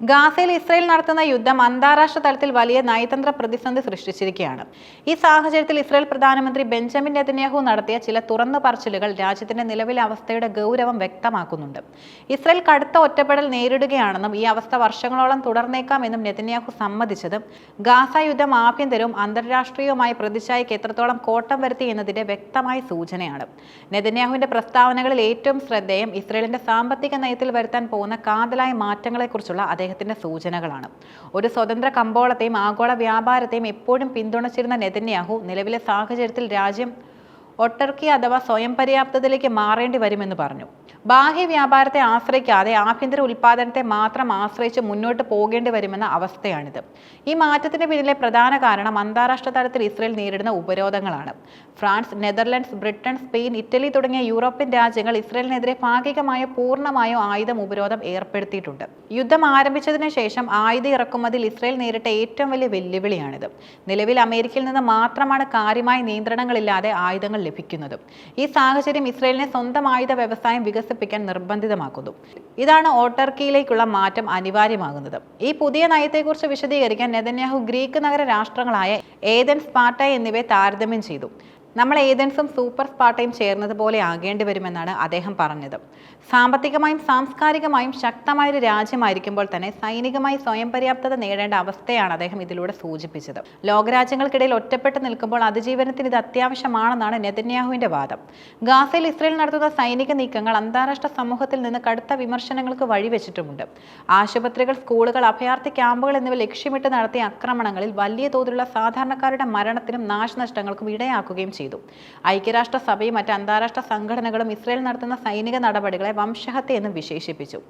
ഗാസയിൽ ഇസ്രയേൽ നടത്തുന്ന യുദ്ധം അന്താരാഷ്ട്ര തലത്തിൽ വലിയ നയതന്ത്ര പ്രതിസന്ധി സൃഷ്ടിച്ചിരിക്കുകയാണ്. ഈ സാഹചര്യത്തിൽ ഇസ്രയേൽ പ്രധാനമന്ത്രി ബെഞ്ചമിൻ നെതന്യാഹു നടത്തിയ ചില തുറന്നു പറച്ചിലുകൾ രാജ്യത്തിന്റെ നിലവിലെ അവസ്ഥയുടെ ഗൗരവം വ്യക്തമാക്കുന്നുണ്ട്. ഇസ്രയേൽ കടുത്ത ഒറ്റപ്പെടൽ നേരിടുകയാണെന്നും ഈ അവസ്ഥ വർഷങ്ങളോളം തുടർന്നേക്കാമെന്നും നെതന്യാഹു സമ്മതിച്ചതും ഗാസ യുദ്ധം ആഭ്യന്തരവും അന്താരാഷ്ട്രീയവുമായ പ്രതിച്ഛായയ്ക്ക് എത്രത്തോളം കോട്ടം വരുത്തി എന്നതിന്റെ വ്യക്തമായ സൂചനയാണ്. നെതന്യാഹുവിന്റെ പ്രസ്താവനകളിൽ ഏറ്റവും ശ്രദ്ധേയം ഇസ്രയേലിന്റെ സാമ്പത്തിക നയത്തിൽ വരുത്താൻ പോകുന്ന കാതലായ മാറ്റങ്ങളെക്കുറിച്ചുള്ള അദ്ദേഹത്തിന്റെ സൂചനകളാണ്. ഒരു സ്വതന്ത്ര കമ്പോളത്തെയും ആഗോള വ്യാപാരത്തെയും എപ്പോഴും പിന്തുണച്ചിരുന്ന നെതന്യാഹു നിലവിലെ സാഹചര്യത്തിൽ രാജ്യം ഒട്ടർക്കി അഥവാ സ്വയം പര്യാപ്തതയിലേക്ക് മാറേണ്ടി വരുമെന്ന് പറഞ്ഞു. ബാഹ്യ വ്യാപാരത്തെ ആശ്രയിക്കാതെ ആഭ്യന്തര ഉൽപ്പാദനത്തെ മാത്രം ആശ്രയിച്ച് മുന്നോട്ട് പോകേണ്ടി വരുമെന്ന അവസ്ഥയാണിത്. ഈ മാറ്റത്തിന് പിന്നിലെ പ്രധാന കാരണം അന്താരാഷ്ട്ര തലത്തിൽ ഇസ്രയേൽ നേരിടുന്ന ഉപരോധങ്ങളാണ്. France Netherlands Britain Spain Italy തുടങ്ങിയ യൂറോപ്യൻ രാജ്യങ്ങൾ ഇസ്രയേലിനെതിരെ ഭാഗികമായോ പൂർണമായോ ആയുധം ഉപരോധം ഏർപ്പെടുത്തിയിട്ടുണ്ട്. യുദ്ധം ആരംഭിച്ചതിന് ശേഷം ആയുധ ഇറക്കുമതിയിൽ ഇസ്രയേൽ നേരിട്ട ഏറ്റവും വലിയ വെല്ലുവിളിയാണിത്. നിലവിൽ അമേരിക്കയിൽ നിന്ന് മാത്രമാണ് കാര്യമായ നിയന്ത്രണങ്ങളില്ലാതെ ആയുധങ്ങൾ ലഭിക്കുന്നത്. ഈ സാഹചര്യം ഇസ്രയേലിനെ സ്വന്തം ആയുധ വ്യവസായം വികസിപ്പിക്കാൻ നിർബന്ധിതമാക്കുന്നു. ഇതാണ് ഓട്ടർക്കിയിലേക്കുള്ള മാറ്റം അനിവാര്യമാകുന്നത്. ഈ പുതിയ നയത്തെക്കുറിച്ച് വിശദീകരിക്കാൻ നെതന്യാഹു ഗ്രീക്ക് നഗര രാഷ്ട്രങ്ങളായ ഏതൻ സ്പാർട്ട എന്നിവയെ താരതമ്യം ചെയ്തു. നമ്മൾ ഏതൻസും സൂപ്പർ സ്പാർട്ടയും ചേർന്നതുപോലെ ആകേണ്ടി വരുമെന്നാണ് അദ്ദേഹം പറഞ്ഞത്. സാമ്പത്തികമായും സാംസ്കാരികമായും ശക്തമായൊരു രാജ്യമായിരിക്കുമ്പോൾ തന്നെ സൈനികമായി സ്വയം പര്യാപ്തത നേടേണ്ട അവസ്ഥയാണ് അദ്ദേഹം ഇതിലൂടെ സൂചിപ്പിച്ചത്. ലോകരാജ്യങ്ങൾക്കിടയിൽ ഒറ്റപ്പെട്ട് നിൽക്കുമ്പോൾ അതിജീവനത്തിന് ഇത് അത്യാവശ്യമാണെന്നാണ് നെതന്യാഹുവിന്റെ വാദം. ഗാസയിൽ ഇസ്രയേൽ നടത്തുന്ന സൈനിക നീക്കങ്ങൾ അന്താരാഷ്ട്ര സമൂഹത്തിൽ നിന്ന് കടുത്ത വിമർശനങ്ങൾക്ക് വഴിവെച്ചിട്ടുമുണ്ട്. ആശുപത്രികൾ സ്കൂളുകൾ അഭയാർത്ഥി ക്യാമ്പുകൾ എന്നിവ ലക്ഷ്യമിട്ട് നടത്തിയ ആക്രമണങ്ങളിൽ വലിയ തോതിലുള്ള സാധാരണക്കാരുടെ മരണത്തിനും നാശനഷ്ടങ്ങൾക്കും ഇടയാക്കുകയും ചെയ്തു. ഐക്യരാഷ്ട്രസഭയും മറ്റ് അന്താരാഷ്ട്ര സംഘടനകളും ഇസ്രയേൽ നടത്തുന്ന സൈനിക നടപടികളെ വംശഹത്യ എന്ന് വിശേഷിപ്പിച്ചു.